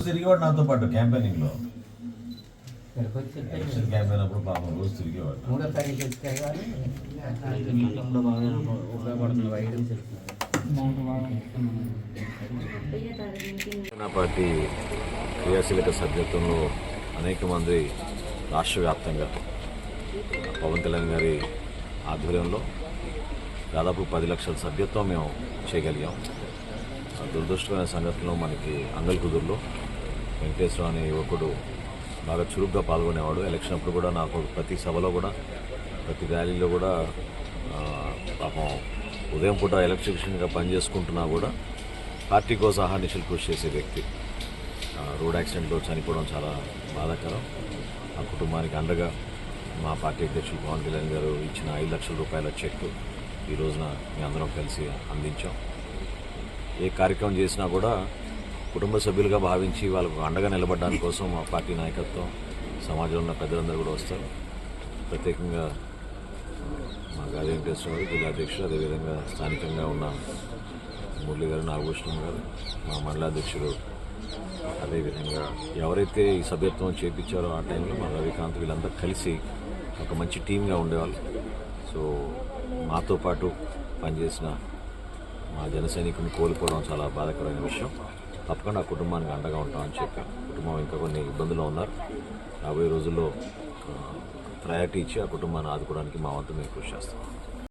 తిరిగేవాడు నాతో పాటు ఇక్కడికి వచ్చి ఎలక్షన్ క్యాంపెయిన్ అప్పుడు పాపం రోజు తిరిగేవాడు. మూడో తారీఖు ఉపయోగపడుతుంది ఐటమ్స్ పార్టీ క్రియాశీలక సభ్యత్వంలో అనేక మంది రాష్ట్ర వ్యాప్తంగా పవన్ కళ్యాణ్ గారి ఆధ్వర్యంలో దాదాపు పది లక్షల సభ్యత్వం మేము చేయగలిగాం. దురదృష్టమైన సంఘటనలో మనకి అంగల్ కుదురులో వెంకటేశ్వర అనే యువకుడు బాగా చురుగ్గా పాల్గొనేవాడు. ఎలక్షన్ అప్పుడు కూడా నాకు ప్రతి సభలో కూడా ప్రతి ర్యాలీలో కూడా పాపం ఉదయం పూట ఎలక్ట్రిషియన్గా పనిచేసుకుంటున్నా కూడా పార్టీ కోసం అహానిశలు కృషి చేసే వ్యక్తి. రోడ్ యాక్సిడెంట్లో చనిపోవడం చాలా బాధాకరం. ఆ కుటుంబానికి అండగా మా పార్టీ అధ్యక్షులు పవన్ కళ్యాణ్ గారు ఇచ్చిన ఐదు లక్షల రూపాయల చెక్ ఈ రోజున మీ అందరం కలిసి అందించాం. ఏ కార్యక్రమం చేసినా కూడా కుటుంబ సభ్యులుగా భావించి వాళ్ళకు అండగా నిలబడడానికి కోసం మా పార్టీ నాయకత్వం సమాజంలో ఉన్న పెద్దలందరూ కూడా వస్తారు. ప్రత్యేకంగా మా గాలి వెంకటేశ్వర గారు జిల్లా అధ్యక్షుడు అదేవిధంగా స్థానికంగా ఉన్న మురళి గారు నాగభూషణం గారు మా మండలాధ్యక్షుడు అదేవిధంగా ఎవరైతే ఈ సభ్యత్వం చేపించారో ఆ టైంలో మా రవికాంత్ వీళ్ళందరూ కలిసి ఒక మంచి టీమ్గా ఉండేవాళ్ళు. సో మాతో పాటు పనిచేసిన మా జన సైనికుని కోల్పోవడం చాలా బాధాకరమైన విషయం. తప్పకుండా ఆ కుటుంబానికి అండగా ఉంటామని చెప్పి కుటుంబం ఇంకా కొన్ని ఇబ్బందులు ఉన్నారు. రాబోయే రోజుల్లో ప్రయారిటీ ఇచ్చి ఆ కుటుంబాన్ని ఆదుకోవడానికి మా వంతు మేము కృషి చేస్తాం.